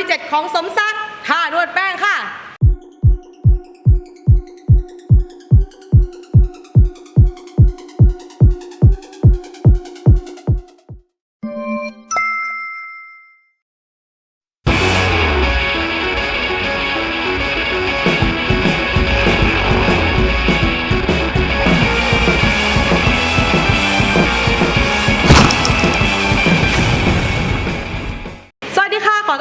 ที่ 7 ของสมศักดิ์ท่านวดแป้งค่ะ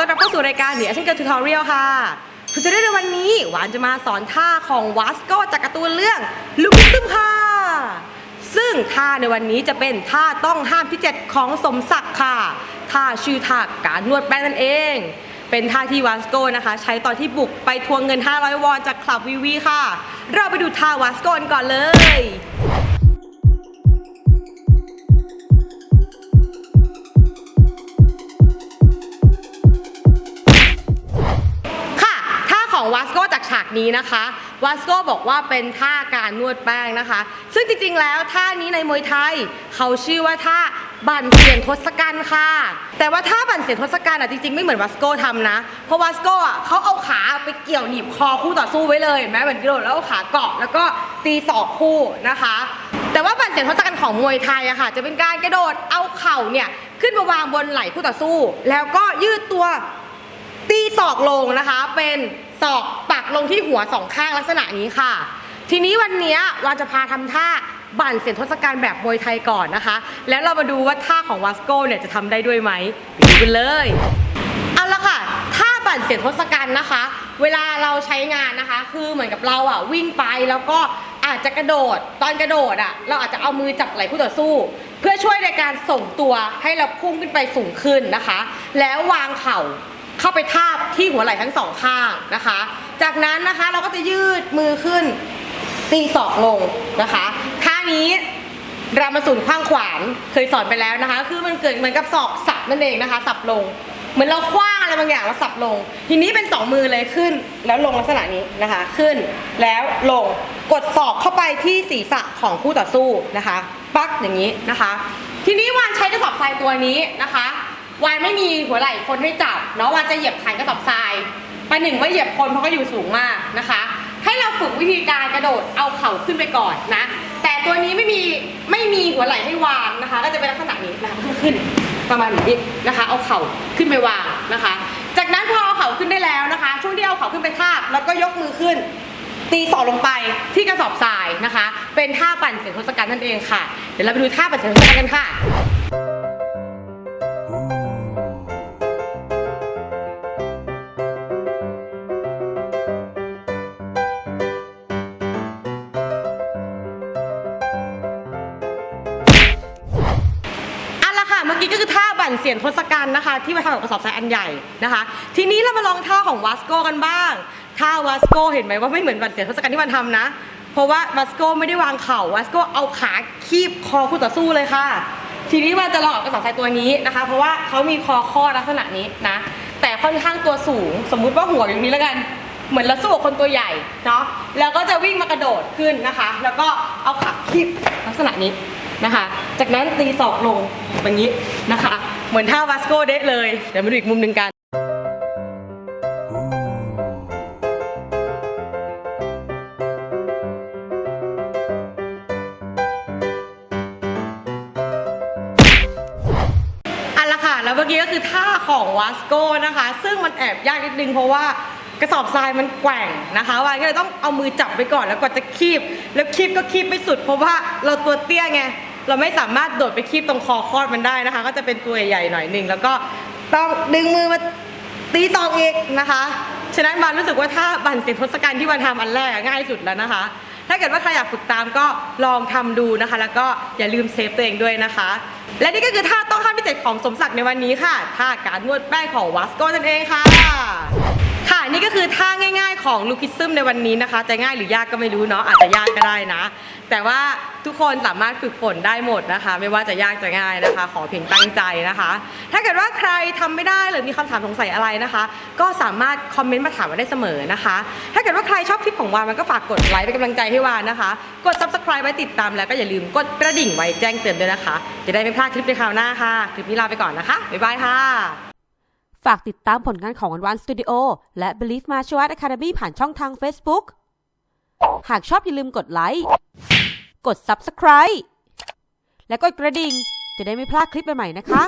ต้อนรับเข้าสู่รายการเดียชั่นเกิร์ทูทอเรียลค่ะทูตอเรียลในวันนี้หวานจะมาสอนท่าของวัสโกจากการ์ตูนเรื่องลูกซึมค่ะ ซึ่งท่าในวันนี้จะเป็นท่าต้องห้ามที่ 7 ของสมศักดิ์ค่ะ ท่าชื่อท่าการนวดแป้งนั่นเอง เป็นท่าที่วัสโกนะคะ ใช้ตอนที่บุกไปทวงเงิน 500 วอนจากคลับวีวีค่ะ เราไปดูท่าวัสโกนก่อนเลย สโกจากฉากนี้นะคะวาสโกบอกว่าเป็นท่าการนวดแป้งนะคะ ซึ่งจริงๆแล้วท่านี้ในมวยไทย เขาชื่อว่าท่าบั่นเสียนทศกัณฐ์ค่ะ แต่ว่าท่าบั่นเสียนทศกัณฐ์อะจริงๆไม่เหมือนวาสโกทำนะ เพราะวาสโกอะเขาเอาขาไปเกี่ยวหนีบคอคู่ต่อสู้ไว้เลยเห็นไหมเหมือนกระโดดแล้วเอาขาเกาะแล้วก็ตีศอกคู่นะคะ แต่ว่าบั่นเสียนทศกัณฐ์ของมวยไทยอะค่ะ จะเป็นการกระโดดเอาเข่าเนี่ยขึ้นมาวางบนไหล่คู่ต่อสู้ แล้วก็ยืดตัวตีศอกลงนะคะ เป็นศอก ลงที่หัวสองข้างลักษณะนี้ค่ะ ทีนี้วันนี้ยวาจะพาทำท่าบั่นเสียนทศกัณฐ์แบบมวยไทยก่อนนะคะ แล้วเรามาดูว่าท่าของวาสโกเนี่ยจะทำได้ด้วยไหมไปดูกันเลยเอาละค่ะถ้าบั่นเสียนทศกัณฐ์นะคะ เวลาเราใช้งานนะคะ คือเหมือนกับเราอะวิ่งไปแล้วก็อาจจะกระโดดตอนกระโดดอะเราอาจจะเอามือจับไหล่คู่ต่อสู้ เพื่อช่วยในการส่งตัวให้เราพุ่งขึ้นไปสูงขึ้นนะคะ แล้ววางเข่าเข้าไปทาบที่หัวไหล่ทั้งสองข้างนะคะ จากนั้นนะคะเราก็จะยืดมือขึ้น ตีศอกลงนะคะท่านี้รามาสูนข้างขวานเคยสอนไปแล้วนะคะ คือมันเกิดเหมือนกับศอกสับนั่นเองนะคะ สับลง เหมือนเราคว้างอะไรบางอย่างแล้วสับลง ทีนี้เป็นสองมือเลยขึ้น แล้วลงลักษณะนี้นะคะ ขึ้นแล้วลงกดศอกเข้าไปที่ศีรษะของคู่ต่อสู้นะคะ ปักอย่างนี้นะคะ ทีนี้วานใช้กระสอบทรายตัวนี้นะคะวานไม่มีหัวไหล่คนให้จับเนาะวานจะเหยียบฐานกระสอบทราย ประหนึ่งว่าเหยียบคนเพราะก็อยู่สูงมากนะคะ ให้เราฝึกวิธีการกระโดดเอาเข่าขึ้นไปก่อนนะ แต่ตัวนี้ไม่มีไม่มีหัวไหล่ให้วางนะคะ ก็จะเป็นลักษณะนี้นะคะขึ้นขึ้นประมาณนี้นะคะ เอาเข่าขึ้นไปวางนะคะ จากนั้นพอเอาเข่าขึ้นได้แล้วนะคะ ช่วงที่เอาเข่าขึ้นไปทาบแล้วก็ยกมือขึ้น ตีศอกลงไปที่กระสอบทรายนะคะ เป็นท่าปั่นเสียงทศกัณฐ์นั่นเองค่ะ เดี๋ยวเราไปดูท่าปั่นเสียงทศกัณฐ์กันค่ะ คือท่าบั่นเสียนทศกัณฐ์นะคะ ที่มาทำกับกระสอบทรายอันใหญ่นะคะ ทีนี้เรามาลองท่าของวัสโกกันบ้างท่าวาสโกเห็นไหมว่าไม่เหมือนบั่นเสียนทศกัณฐ์ที่มันทำนะ เพราะว่าวัสโกไม่ได้วางเข่าวัสโกเอาขาคีบคอคู่ต่อสู้เลยค่ะ ทีนี้มันจะลองกับกระสอบทรายตัวนี้นะคะ เพราะว่าเขามีคอข้อลักษณะนี้นะ แต่ค่อนข้างตัวสูง สมมุติว่าหัวอย่างนี้แล้วกันเหมือนเราสู้กับคนตัวใหญ่เนาะแล้วก็จะวิ่งมากระโดดขึ้นนะคะ แล้วก็เอาขาคีบลักษณะนี้ นะคะ จากนั้นตีศอกลงแบบนี้นะคะ เหมือนท่าวาสโกเดะเลย เดี๋ยวมาดูอีกมุมหนึ่งกันอันละค่ะแล้วเมื่อกี้ก็คือท่าของวาสโกนะคะ ซึ่งมันแอบยากนิดนึงเพราะว่ากระสอบทรายมันแกว่งนะคะวานก็เลยต้องเอามือจับไปก่อนแล้วก็จะคีบ แล้วคีบก็คีบไม่สุดเพราะว่าเราตัวเตี้ยไง เราไม่สามารถโดดไปคีบตรงคอคอดมันได้นะคะ ก็จะเป็นตัวใหญ่ๆหน่อยหนึ่งแล้วก็ต้องดึงมือมาตีตองอีกนะคะ ฉะนั้นบานรู้สึกว่าถ้าบันเสียงทศกัณฐ์ที่วันทำอันแรกง่ายสุดแล้วนะคะ ถ้าเกิดว่าใครอยากฝึกตามก็ลองทำดูนะคะ แล้วก็อย่าลืมเซฟตัวเองด้วยนะคะ และนี่ก็คือท่าต้องห้ามพิเศษของสมศักดิ์ในวันนี้ค่ะท่าการนวดแป้งของวัสโกนั่นเองค่ะ ค่ะนี่ก็คือท่าง่าย ๆ ของลูคิซึมในวันนี้นะคะ จะง่ายหรือยากก็ไม่รู้เนาะอาจจะยากก็ได้นะ แต่ว่าทุกคนสามารถฝึกฝนได้หมดนะคะ ไม่ว่าจะยากจะง่ายนะคะ ขอเพียงตั้งใจนะคะ ถ้าเกิดว่าใครทำไม่ได้หรือมีคำถามสงสัยอะไรนะคะ ก็สามารถคอมเมนต์มาถามมาได้เสมอนะคะ ถ้าเกิดว่าใครชอบคลิปของวานมันก็ฝากกดไลค์เป็นกำลังใจให้วานนะคะ กด subscribe ไว้ติดตามแล้วก็อย่าลืมกดกระดิ่งไว้แจ้งเตือนด้วยนะคะ จะได้ไม่พลาดคลิปในคราวหน้าค่ะคลิปนี้ลาไปก่อนนะคะบ๊ายบายค่ะ ฝากติดตามผลงานของ One Studio และ Believe Martial Arts Academy ผ่านช่องทาง Facebook หากชอบอย่าลืมกดไลค์ กด Subscribe และกดกระดิ่ง จะได้ไม่พลาดคลิปใหม่ๆนะคะ